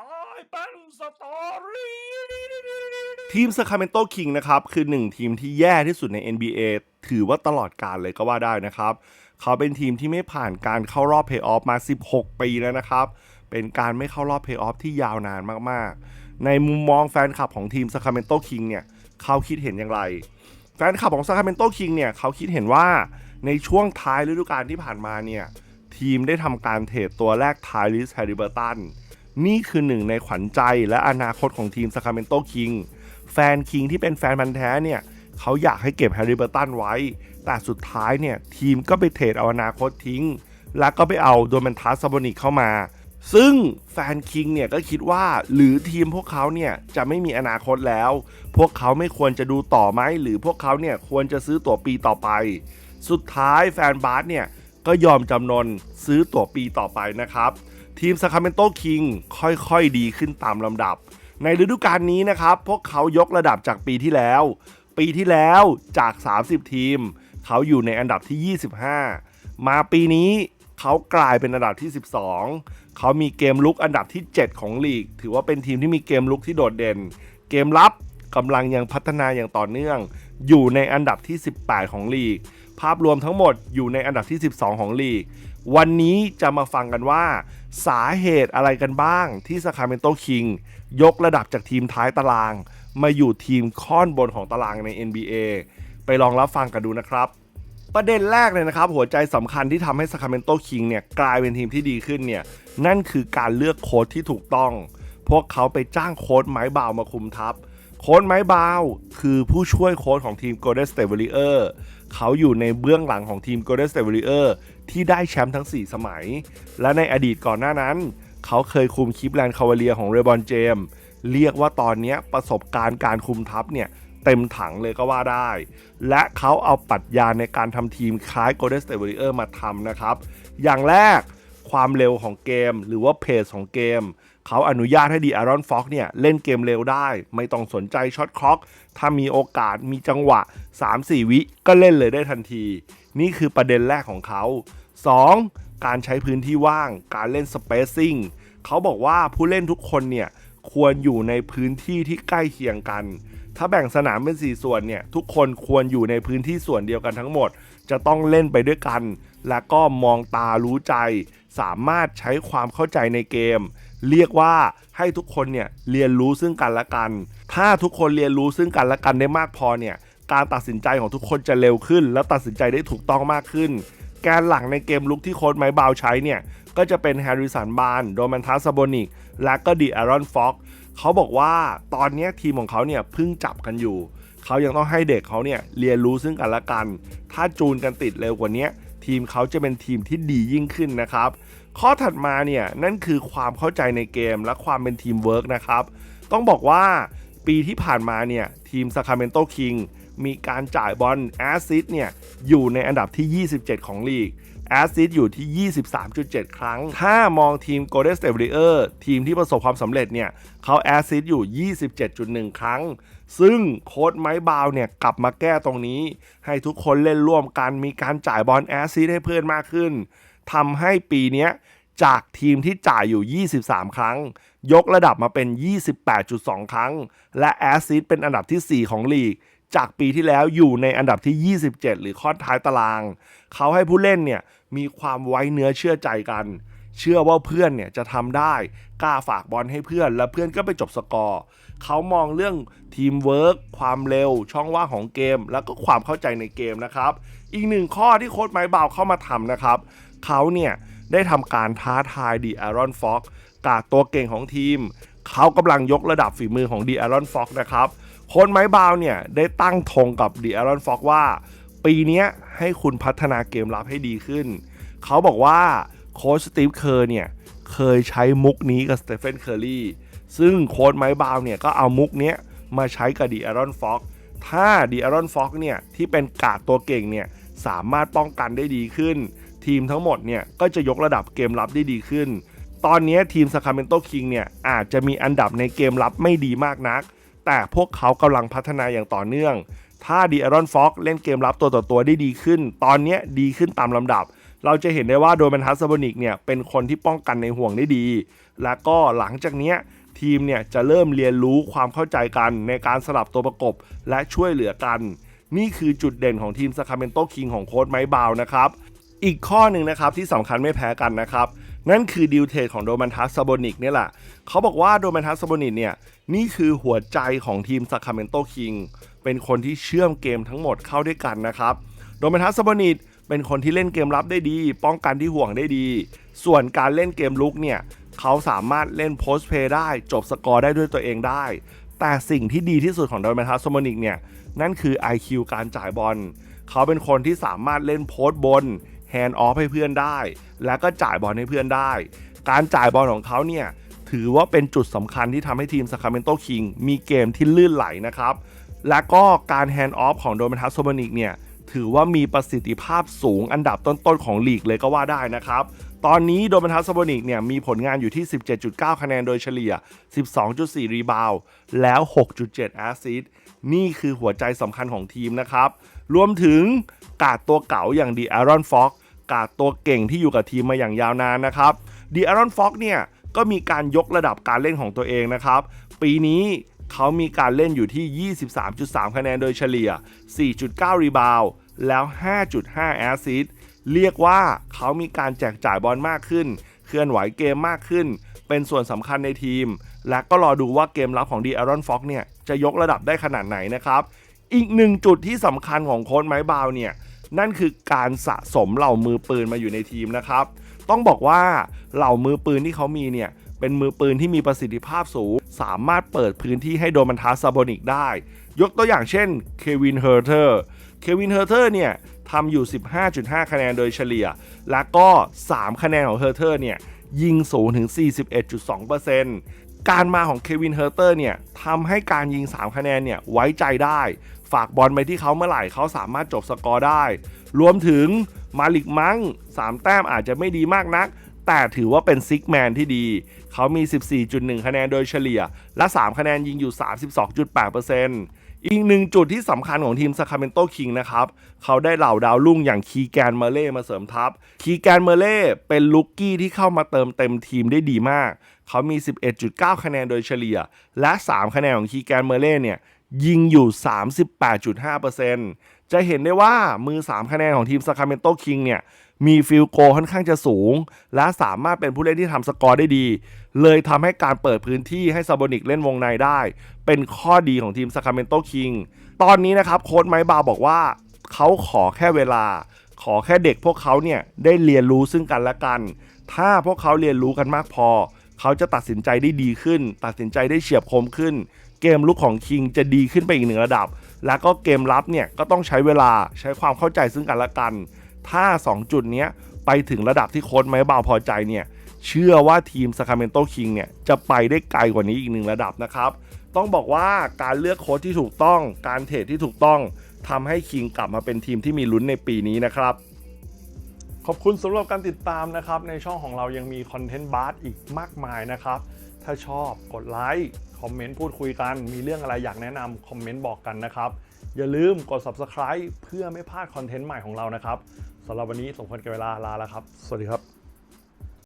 ตายเป็นสตอรี่ทีม Sacramento King นะครับ คือหนึ่งทีมที่แย่ที่สุดใน NBA ถือว่าตลอดกาลเลยก็ว่าได้นะครับ เขาเป็นทีมที่ไม่ผ่านการเข้ารอบเพย์ออฟมา 16 ปีแล้วนะครับ เป็นการไม่เข้ารอบเพย์ออฟที่ยาวนานมากๆ ในมุมมองแฟนคลับของทีม Sacramento King เนี่ย เขาคิดเห็นอย่างไร แฟนคลับของ Sacramento King เนี่ย เขาคิดเห็นว่าในช่วงท้ายฤดูกาลที่ผ่านมาเนี่ย ทีมได้ทำการเทรดตัวแรกทายลิสแฮร์ริเบอร์ตัน นี่คือหนึ่งในขวัญใจและอนาคตของทีม Sacramento King แฟนคิงที่เป็นแฟนพันธ์แท้เนี่ยเขาอยากให้เก็บแฮร์ริเบอร์ตันไว้ แต่สุดท้ายเนี่ยทีมก็ไปเทรดเอาอนาคตทิ้ง แล้วก็ไปเอาโดมันทัสซาบอนิกเข้ามา ซึ่งแฟนคิงเนี่ยก็คิดว่าหรือทีมพวกเขาเนี่ยจะไม่มีอนาคตแล้ว พวกเขาไม่ควรจะดูต่อไหมหรือพวกเขาเนี่ยควรจะซื้อตั๋วปีต่อไป สุดท้ายแฟนบาสเนี่ยก็ยอมจำนนซื้อตั๋วปีต่อไปนะครับ ทีม Sacramento King ค่อยๆ ดีขึ้นตามลำดับ ในฤดูกาลนี้นะครับ พวกเขายกระดับจากปีที่แล้ว ปีที่แล้วจาก 30 ทีม เขาอยู่ในอันดับที่ 25 มาปีนี้เขากลายเป็นอันดับที่ 12 เขามีเกมลุกอันดับที่ 7 ของลีก ถือว่าเป็นทีมที่มีเกมลุกที่โดดเด่น เกมรับกำลังยังพัฒนาอย่างต่อเนื่อง อยู่ในอันดับที่ 18 ของลีก ภาพรวมทั้งหมดอยู่ในอันดับที่ 12 ของลีก วันนี้จะมาฟังกันว่า สาเหตุอะไรกันบ้างที่ Sacramento King ยกระดับจากทีมท้ายตาราง มาอยู่ทีมค่อนบนของตารางใน NBA ไปลองรับฟังกันดูนะครับ ประเด็นแรกเลยนะครับ หัวใจสำคัญที่ทำให้ Sacramento King เนี่ยกลายเป็นทีมที่ดีขึ้นเนี่ยนั่นคือการเลือกโค้ชที่ถูกต้อง พวกเขาไปจ้างโค้ชไม้บาวมาคุมทัพ ค้ชไม้บาว คือผู้ช่วยโค้ชของทีม Golden State Warriors เขาอยู่ในเบื้องหลังของทีม Golden State Warriors ที่ได้แชมป์ทั้ง 4 สมัย และในอดีตก่อนหน้านั้น เขาเคยคุมคิปแลนด์คาวาเลียของเรบอนเจมเรียกว่าตอนนี้ประสบการณ์การคุมทัพเนี่ยเต็มถังเลยก็ว่าได้ และเขาเอาปรัชญาในการทำทีมคล้าย Golden State Warriors มาทำนะครับ อย่างแรกความเร็วของเกม หรือว่าเพจของเกม เขาอนุญาตให้ดีอารอนฟ็อกเนี่ยเล่นเกมเร็วได้ ไม่ต้องสนใจช็อตคล็อก ถ้ามีโอกาสมีจังหวะ 3-4 วิก็เล่นเลยได้ทันที นี่คือประเด็นแรกของเขา 2. การใช้พื้นที่ว่าง การเล่นสเปซซิ่งเขาบอกว่าผู้เล่นทุกคนเนี่ยควรอยู่ในพื้นที่ที่ใกล้เคียงกัน ถ้าแบ่งสนามเป็น 4 ส่วนเนี่ยทุกคนควรอยู่ในพื้นที่ส่วนเดียวกันทั้งหมด จะต้องเล่นไปด้วยกัน และก็มองตารู้ใจ สามารถใช้ความเข้าใจในเกม เรียกว่าให้ทุกคนเนี่ยเรียนรู้ซึ่งกันและกัน ถ้าทุกคนเรียนรู้ซึ่งกันและกันได้มากพอเนี่ยการตัดสินใจของทุกคนจะเร็วขึ้น และตัดสินใจได้ถูกต้องมากขึ้น แกนหลังในเกมลุกที่โค้ชไม้บาวใช้เนี่ยก็จะเป็นแฮร์ริสันบานโดมันทัสซาโบนิก และก็ดีอารอนฟ็อกเขาบอกว่าตอนนี้ทีมของเขาเนี่ยพิ่งจับกันอยู่ เขายังต้องให้เด็กเขาเนี่ยเรียนรู้ซึ่งกันและกัน ถ้าจูนกันติดเร็วกว่านี้ทีมเขาจะเป็นทีมที่ดียิ่งขึ้นนะครับ ข้อถัดมาเนี่ยนั่นคือความเข้าใจในเกมและความเป็นทีมเวิร์กนะครับ ต้องบอกว่าปีที่ผ่านมาเนี่ยทีม Sacramento King มีการจ่ายบอลแอสซิสเนี่ยอยู่ในอันดับที่ 27 ของลีกแอสซิสอยู่ที่ 23.7 ครั้ง ถ้ามองทีม Golden State Warrior ทีมที่ประสบความสำเร็จเนี่ยเขาแอสซิสอยู่ 27.1 ครั้ง ซึ่งโค้ดไม้บาวเนี่ยกลับมาแก้ตรงนี้ ให้ทุกคนเล่นร่วมกันมีการจ่ายบอลแอสซิสให้เพื่อนมากขึ้น ทำให้ปีนี้จากทีมที่จ่ายอยู่ 23 ครั้ง ยกระดับมาเป็น 28.2 ครั้ง และแอสซิสเป็นอันดับที่ 4 ของลีก จากปีที่แล้วอยู่ในอันดับที่ 27 หรือข้อท้ายตาราง เขาให้ผู้เล่นเนี่ยมีความไว้เนื้อเชื่อใจกัน เชื่อว่าเพื่อนเนี่ยจะทำได้กล้าฝากบอลให้เพื่อน และเพื่อนก็ไปจบสกอร์เขามองเรื่องทีมเวิร์กความเร็ว ช่องว่างของเกม แล้วก็ความเข้าใจในเกมนะครับ อีกหนึ่งข้อที่โค้ชไม้บาวเข้ามาทำนะครับเขาเนี่ยได้ทำการท้าทายดีอารอนฟ็อกกาดตัวเก่งของทีมเขากำลังยกระดับฝีมือของดีอารอนฟ็อกนะครับโค้ชไม้บาวเนี่ยได้ตั้งธงกับดีอารอนฟ็อกว่า ปีนี้ให้คุณพัฒนาเกมรับให้ดีขึ้นเขาบอกว่า โค้ชสตีฟเคอร์เนี่ยเคยใช้มุกนี้กับสเตเฟนเคอร์รีซึ่งโค้ชไม้บาวเนี่ยก็เอามุกเนี้ยมาใช้กับดีอารอนฟ็อกถ้าดีอารอนฟ็อกเนี่ยที่เป็นกาดตัวเก่งเนี่ยสามารถป้องกันได้ดีขึ้น ทีมทั้งหมดเนี่ยก็จะยกระดับเกมรับได้ดีขึ้น ตอนนี้ทีม Sacramento King เนี่ยอาจจะมีอันดับในเกมรับไม่ดีมากนัก แต่พวกเขากำลังพัฒนาอย่างต่อเนื่อง ถ้าดีอารอนฟ็อกเล่นเกมรับตัวต่อตัวได้ดีขึ้น ตอนนี้ดีขึ้นตามลำดับ เราจะเห็นได้ว่าโดมันทัสซาโบนิกเนี่ยเป็นคนที่ป้องกันในห่วงได้ดี แล้วก็หลังจากเนี้ยทีมเนี่ยจะเริ่มเรียนรู้ความเข้าใจกันในการสลับตัวประกบและช่วยเหลือกัน นี่คือจุดเด่นของทีมซาคาเมนโตคิงของโค้ชไมค์บาวนะครับ อีกข้อหนึ่งนะครับที่สำคัญไม่แพ้กันนะครับนั่นคือดิวเทรดของโดมันทัสซาโบนิกเนี่ยแหละ เขาบอกว่าโดมันทัสซาโบนิกเนี่ย นี่คือหัวใจของทีมซาคาเมนโตคิง เป็นคนที่เชื่อมเกมทั้งหมดเข้าด้วยกันนะครับ โดมันทัสซาโบนิก เป็นคนที่เล่นเกมรับได้ดี ป้องกันที่ห่วงได้ดี ส่วนการเล่นเกมลุกเนี่ยเขาสามารถเล่นโพสเพย์ได้ จบสกอร์ได้ด้วยตัวเองได้ แต่สิ่งที่ดีที่สุดของโดมันทัสซาโบนิกเนี่ยนั่นคือ IQ การจ่ายบอลเขาเป็นคนที่สามารถเล่นโพสบนแฮนด์ออฟให้เพื่อนได้ แล้วก็จ่ายบอลให้เพื่อนได้ การจ่ายบอลของเขาเนี่ยถือว่าเป็นจุดสำคัญที่ทำให้ทีมซาคาเมนโตคิงมีเกมที่ลื่นไหลนะครับ และก็การแฮนด์ออฟของโดมันทัสโซมานิกเนี่ย ถือว่ามีประสิทธิภาพสูงอันดับต้นๆของลีกเลยก็ว่าได้นะครับ ตอนนี้โดมันทัสโซมานิกเนี่ยมีผลงานอยู่ที่ 17.9 คะแนนโดยเฉลี่ย 12.4 รีบาวแล้ว 6.7 แอสซิสต์นี่คือหัวใจสำคัญของทีมนะครับ รวมถึงกาดตัวเก่าอย่างดีอารอนฟ็อกกาดตัวเก่งที่อยู่กับทีมมาอย่างยาวนานนะครับดีอารอนฟ็อกเนี่ยก็มีการยกระดับการเล่นของตัวเองนะครับ ปีนี้ เขามีการเล่นอยู่ที่ 23.3 คะแนนโดยเฉลี่ย 4.9 รีบาวแล้ว 5.5 แอสซิสต์เรียกว่าเขามีการแจกจ่ายบอลมากขึ้น เคลื่อนไหวเกมมากขึ้น เป็นส่วนสำคัญในทีม และก็รอดูว่าเกมรับของดีอารอนฟ็อกเนี่ย จะยกระดับได้ขนาดไหนนะครับ อีกหนึ่งจุดที่สำคัญของโค้ชไม้บาวเนี่ย นั่นคือการสะสมเหล่ามือปืนมาอยู่ในทีมนะครับ ต้องบอกว่าเหล่ามือปืนที่เขามีเนี่ย เป็นมือปืนที่มีประสิทธิภาพสูง สามารถเปิดพื้นที่ให้โดมันทัสซาโบนิกได้ ยกตัวอย่างเช่นเควินเฮอร์เทอร์เควินเฮอร์เทอร์เนี่ยทำอยู่ 15.5 คะแนนโดยเฉลี่ย แล้วก็ 3 คะแนนของเฮอร์เทอร์เนี่ยยิงสูงถึง 41.2%การมาของเควินเฮอร์เตอร์เนี่ยทำให้การยิง 3 คะแนนเนี่ยไว้ใจได้ ฝากบอลไปที่เขาเมื่อไหร่เขาสามารถจบสกอร์ได้ รวมถึงมาลิกมัง3แต้มอาจจะไม่ดีมากนัก แต่ถือว่าเป็นซิกแมนที่ดี เขามี 14.1 คะแนนโดยเฉลี่ย และ 3 คะแนนยิงอยู่ 32.8%อีกหนึ่งจุดที่สำคัญของทีมซาคาเมนโตคิงนะครับ เขาได้เหล่าดาวรุ่งอย่างคีแกนเมเล่มาเสริมทัพ คีแกนเมเล่เป็นลูกกี้ที่เข้ามาเติมเต็มทีมได้ดีมาก เขามี 11.9 คะแนนโดยเฉลี่ย และ 3 คะแนนของคีแกนเมเล่เนี่ยยิงอยู่ 38.5% จะเห็นได้ว่ามือ 3 คะแนนของทีมซาคาเมนโตคิงเนี่ย มีฟิลโกค่อนข้างจะสูง และสามารถเป็นผู้เล่นที่ทำสกอร์ได้ดี เลยทำให้การเปิดพื้นที่ให้ซาโบนิกเล่นวงในได้ เป็นข้อดีของทีมซาคาเมนโตคิงตอนนี้นะครับโค้ชไมค์บาบอกว่าเขาขอแค่เวลา ขอแค่เด็กพวกเขาเนี่ยได้เรียนรู้ซึ่งกันและกัน ถ้าพวกเขาเรียนรู้กันมากพอ เขาจะตัดสินใจได้ดีขึ้น ตัดสินใจได้เฉียบคมขึ้น เกมลุกของคิงจะดีขึ้นไปอีกหนึ่งระดับ แล้วก็เกมรับเนี่ยก็ต้องใช้เวลาใช้ความเข้าใจซึ่งกันและกัน ถ้า 2 จุดนี้ไปถึงระดับที่โค้ชไม้บาวพอใจเนี่ยเชื่อว่าทีมซาคาเมนโตคิงเนี่ยจะไปได้ไกลกว่านี้อีกหนึ่งระดับนะครับ ต้องบอกว่าการเลือกโค้ชที่ถูกต้อง การเทรดที่ถูกต้องทำให้คิงกลับมาเป็นทีมที่มีลุ้นในปีนี้นะครับขอบคุณสำหรับการติดตามนะครับ ในช่องของเรายังมีคอนเทนต์บาร์อีกมากมายนะครับ ถ้าชอบกดไลค์ คอมเมนต์พูดคุยกัน มีเรื่องอะไรอยากแนะนำคอมเมนต์บอกกันนะครับ อย่าลืมกด subscribe เพื่อไม่พลาดคอนเทนต์ใหม่ของเรานะครับสำหรับวันนี้สมควรกับเวลาลาแล้วครับ สวัสดีครับ